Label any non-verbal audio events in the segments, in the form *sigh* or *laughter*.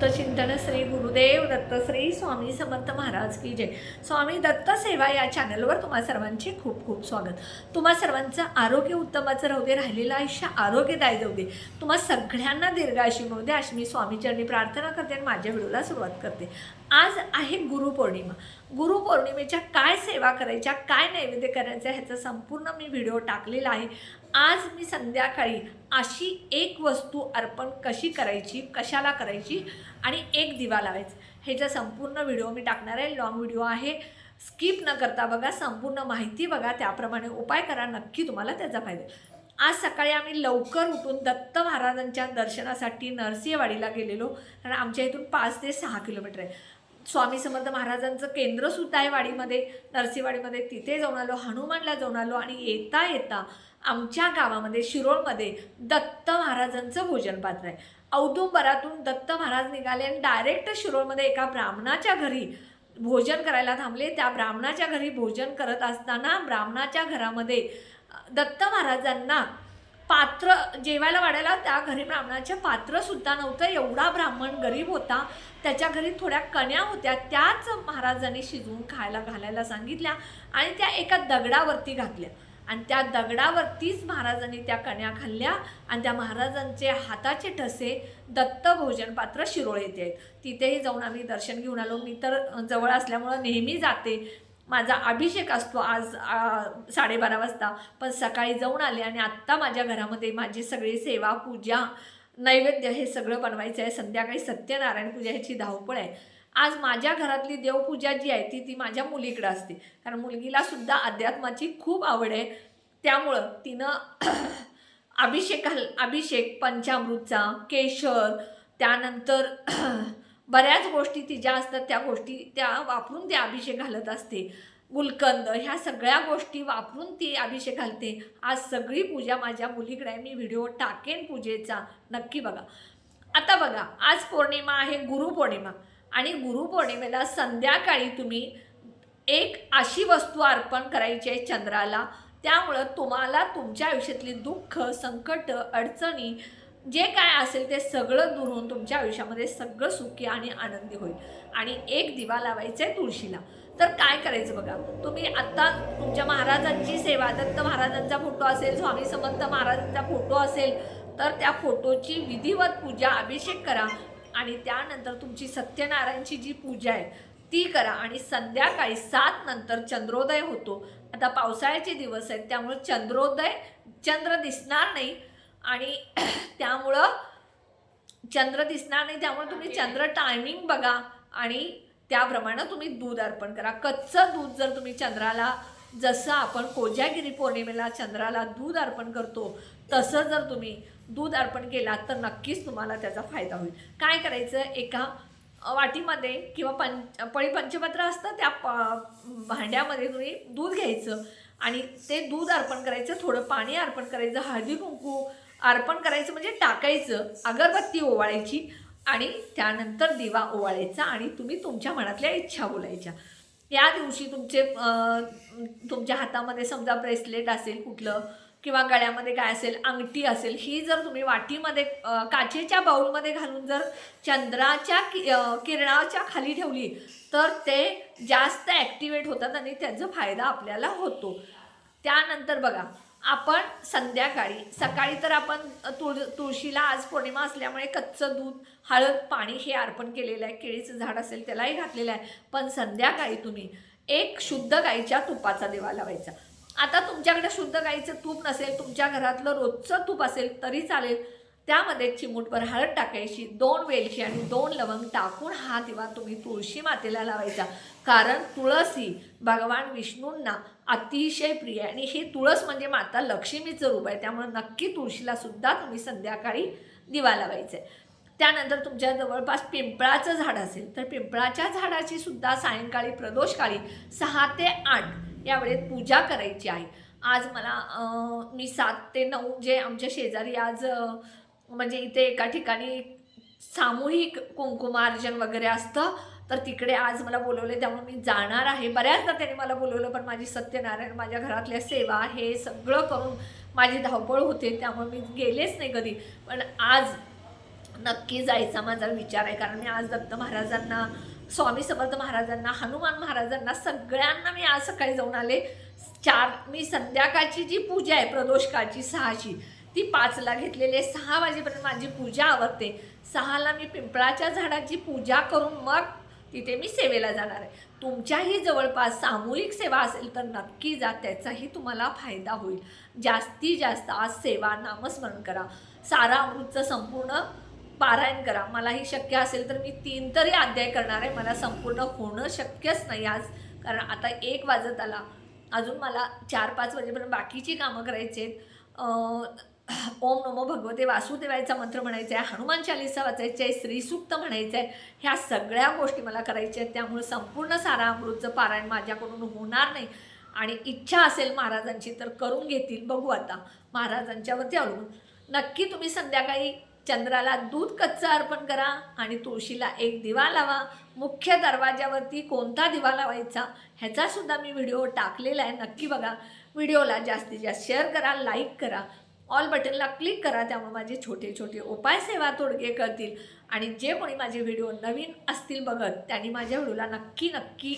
संतचिंतन श्री गुरुदेव दत्तश्री स्वामी समर्थ महाराज की जय. स्वामी दत्त सेवा या चॅनलवर तुम्हा सर्वांचे खूप खूप स्वागत. तुम्हा सर्वांचं आरोग्य उत्तमाचं राहू दे राहिलेलं आयुष्य आरोग्यदायी जाऊ दे तुम्हा सगळ्यांना दीर्घाशी मिळू दे अशी मी स्वामीचरणी प्रार्थना करते आणि माझ्या व्हिडिओला सुरुवात करते. आज आहे गुरुपौर्णिमा गुरुपौर्णिमेच्या काय सेवा करायच्या काय नैवेद्य करायचं ह्याचा संपूर्ण मी व्हिडिओ टाकलेला आहे. आज मी संध्याकाळी अशी एक वस्तू अर्पण कशी करायची कशाला करायची आणि एक दिवा लावायचा. ह्याचा संपूर्ण व्हिडिओ मी टाकणार आहे लॉंग व्हिडिओ आहे स्किप न करता बघा संपूर्ण माहिती बघा त्याप्रमाणे उपाय करा नक्की तुम्हाला त्याचा फायदा आज सकाळी आम्ही लवकर उठून दत्त महाराजांच्या दर्शनासाठी नरसिंहवाडीला गेलेलो कारण आमच्या इथून पाच ते सहा किलोमीटर आहे. स्वामी समर्थ महाराजांचं केंद्रसुद्धा आहे वाडीमध्ये नरसीवाडीमध्ये तिथे जाऊन आलो हनुमानला जाऊन आलो आणि येता येता आमच्या गावामध्ये शिरोळमध्ये दत्त महाराजांचं भोजन पात्र आहे. औदुंबरातून दत्त महाराज निघाले आणि डायरेक्ट शिरोळमध्ये एका ब्राह्मणाच्या घरी भोजन करायला थांबले. त्या ब्राह्मणाच्या घरी भोजन करत असताना ब्राह्मणाच्या घरामध्ये दत्त महाराजांना पात्र जेवायला वाढायला त्या घरी ब्राह्मणाचे पात्रसुद्धा नव्हतं. एवढा ब्राह्मण गरीब होता. त्याच्या घरी थोड्या कण्या होत्या. त्याच महाराजांनी शिजवून खायला घालायला सांगितल्या आणि त्या एका दगडावरती घातल्या. आणि त्या दगडावरतीच महाराजांनी त्या कण्या खाल्ल्या आणि त्या महाराजांचे हाताचे ठसे दत्त भोजन पात्र शिरोळ येते आहेत. तिथेही जाऊन आम्ही दर्शन घेऊन आलो. मी तर जवळ असल्यामुळं नेहमी जाते. माझा अभिषेक असतो आज साडेबारा वाजता. पण सकाळी जाऊन आले आणि आत्ता माझ्या घरामध्ये माझी सगळी सेवा पूजा नैवेद्य हे सगळं बनवायचं आहे. संध्याकाळी सत्यनारायण पूजा ह्याची धावपळ आहे. आज माझ्या घरातली देवपूजा जी आहे ती ती माझ्या मुलीकडे असते. कारण मुलगीला सुद्धा अध्यात्माची खूप आवड आहे. त्यामुळं तिनं अभिषेक घाल अभिषेक पंचामृतचा केशर त्यानंतर बऱ्याच गोष्टी तिच्या असतात त्या गोष्टी त्या वापरून ती अभिषेक घालत असते. गुलकंद ह्या सगळ्या गोष्टी वापरून ती अभिषेक घालते. आज सगळी पूजा माझ्या मुलीकडे मी व्हिडिओ टाकेन पूजेचा. नक्की बघा. आता बघा आज पौर्णिमा आहे गुरुपौर्णिमा आणि गुरुपौर्णिमेला संध्याकाळी तुम्ही एक अशी वस्तू अर्पण करायची आहे चंद्राला. त्यामुळं तुम्हाला तुमच्या आयुष्यातली दुःख संकट अडचणी जे काय असेल ते सगळं दूर होऊन तुमच्या आयुष्यामध्ये सगळं सुखी आणि आनंदी होईल. आणि एक दिवा लावायचा आहे तुळशीला. तर काय करायचं बघा तुम्ही आत्ता तुमच्या महाराजांची सेवा दत्त महाराजांचा फोटो असेल स्वामी समर्थ महाराजांचा फोटो असेल तर त्या फोटोची विधिवत पूजा अभिषेक करा आणि त्यानंतर तुमची सत्यनारायणची जी पूजा आहे ती करा. आणि संध्याकाळी सात नंतर चंद्रोदय होतो. आता पावसाळ्याचे दिवस आहेत त्यामुळे चंद्रोदय चंद्र दिसणार नाही आणि *clears throat* त्यामुळं चंद्र दिसणार नाही त्यामुळे तुम्ही चंद्र टायमिंग बघा आणि त्याप्रमाणे तुम्ही दूध अर्पण करा. कच्चं दूध जर तुम्ही चंद्राला जसं आपण कोजागिरी पौर्णिमेला चंद्राला दूध अर्पण करतो तसं जर तुम्ही दूध अर्पण केलात तर नक्कीच तुम्हाला त्याचा फायदा होईल. काय करायचं एका वाटीमध्ये किंवा पंच पळी पंचपत्र असतं त्या प भांड्यामध्ये तुम्ही दूध घ्यायचं आणि ते दूध अर्पण करायचं थोडं पाणी अर्पण करायचं हळदी कुंकू अर्पण करायचं म्हणजे टाकायचं. अगरबत्ती ओवाळायची आणि त्यानंतर दिवा ओवाळायचा आणि तुम्ही तुमच्या मनातल्या इच्छा बोलायच्या. या दिवशी तुमचे तुमच्या हातामध्ये समजा ब्रेसलेट असेल कुठलं किंवा गळ्यामध्ये काय असेल अंगठी असेल ही जर तुम्ही वाटीमध्ये काचेच्या बाऊलमध्ये घालून जर चंद्राच्या कि किरणाच्या खाली ठेवली तर ते जास्त ॲक्टिवेट होतात आणि त्याचा फायदा आपल्याला होतो. त्यानंतर बघा आपण संध्याकाळी सकाळी तर आपण तुळ तुळशीला आज पौर्णिमा असल्यामुळे कच्चं दूध हळद पाणी हे अर्पण केलेलं आहे. केळीचं झाड असेल त्यालाही घातलेलं आहे. पण संध्याकाळी तुम्ही एक शुद्ध गाईच्या तुपाचा दिवा लावायचा. आता तुमच्याकडे शुद्ध गाईचं तूप नसेल तुमच्या घरातलं रोजचं तूप असेल तरी चालेल. त्यामध्ये चिमूटभर हळद टाकायची दोन वेलची आणि दोन लवंग टाकून हा दिवा तुम्ही तुळशी मातेला लावायचा. कारण तुळस ही भगवान विष्णूंना अतिशय प्रिय आहे. आणि हे तुळस म्हणजे माता लक्ष्मीचं रूप आहे. त्यामुळे नक्की तुळशीला सुद्धा तुम्ही संध्याकाळी दिवा लावायचा आहे. त्यानंतर तुमच्या जवळपास पिंपळाचं झाड असेल तर पिंपळाच्या झाडाची सुद्धा सायंकाळी प्रदोषकाळी सहा ते आठ यावेळेत पूजा करायची आहे. आज मला मी सात ते नऊ जे आमच्या शेजारी आज म्हणजे इथे एका ठिकाणी सामूहिक कुंकुमार्जन वगैरे असतं. तर तिकडे आज मला बोलवले त्यामुळे मी जाणार आहे. बऱ्याचदा त्यांनी मला बोलवलं पण माझी सत्यनारायण माझ्या घरातल्या सेवा हे सगळं करून माझी धावपळ होते त्यामुळे मी गेलेच नाही कधी. पण आज नक्की जायचा माझा विचार आहे कारण मी आज दत्त महाराजांना स्वामी समर्थ महाराजांना हनुमान महाराजांना सगळ्यांना मी आज सकाळी जाऊन आले. चार मी संध्याकाळची जी पूजा आहे प्रदोषकाची सहाची ती पाचला घेतलेली आहे. सहा वाजेपर्यंत माझी पूजा आवडते सहाला मी पिंपळाच्या झाडाची पूजा करून मग तिथे मी सेवेला जाणार आहे. तुमच्याही जवळपास सामूहिक सेवा असेल तर नक्की जा त्याचाही तुम्हाला फायदा होईल. जास्तीत जास्त आज सेवा नामस्मरण करा. सारा अमृतचं संपूर्ण पारायण करा. मलाही शक्य असेल तर मी तीन तरी अध्याय करणार आहे. मला संपूर्ण होणं शक्यच नाही आज कारण आता एक वाजत आला. अजून मला चार पाच वाजेपर्यंत बाकीची कामं करायची आहेत. ओम नमो भगवते वासुदेवायचा मंत्र म्हणायचा आहे हनुमान चालिसा वाचायची आहे श्रीसूक्त म्हणायचं आहे. ह्या सगळ्या गोष्टी मला करायच्या आहेत. त्यामुळे संपूर्ण सारा अमृतचं पारायण माझ्याकडून होणार नाही. आणि इच्छा असेल महाराजांची तर करून घेतील. बघू आता महाराजांच्यावरती अवलंबून. नक्की तुम्ही संध्याकाळी चंद्राला दूध कच्चं अर्पण करा आणि तुळशीला एक दिवा लावा. मुख्य दरवाजावरती कोणता दिवा लावायचा ह्याचासुद्धा मी व्हिडिओ टाकलेला आहे. नक्की बघा. व्हिडिओला जास्तीत जास्त शेअर करा लाईक करा. ऑल बटनला क्लिक करा त्यामुळे माझे छोटे छोटे उपाय सेवा तोडगे करतील. आणि जे कोणी माझे व्हिडिओ नवीन असतील बघत त्यांनी माझ्या व्हिडिओला नक्की नक्की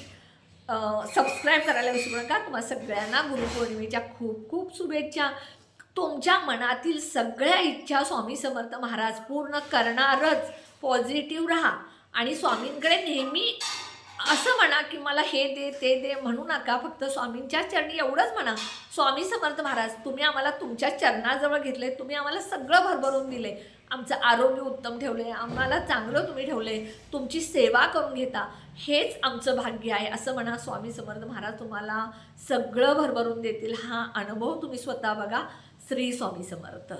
सबस्क्राईब करायला विसरू नका. तुम्हाला सगळ्यांना गुरुपौर्णिमेच्या खूप खूप शुभेच्छा. तुमच्या मनातील सगळ्या इच्छा स्वामी समर्थ महाराज पूर्ण करणारच. पॉझिटिव्ह राहा. आणि स्वामींकडे नेहमी असं म्हणा की मला हे दे ते दे म्हणू नका. फक्त स्वामींच्या चरणी एवढंच म्हणा. स्वामी समर्थ महाराज तुम्ही आम्हाला तुमच्या चरणाजवळ घेतले तुम्ही आम्हाला सगळं भरभरून दिले. आमचं आरोग्य उत्तम ठेवले आम्हाला चांगलं तुम्ही ठेवले तुमची सेवा करून घेता हेच आमचं भाग्य आहे असं म्हणा स्वामी समर्थ महाराज तुम्हाला सगळं भरभरून देतील. हा अनुभव तुम्ही स्वतः बघा श्री स्वामी समर्थ.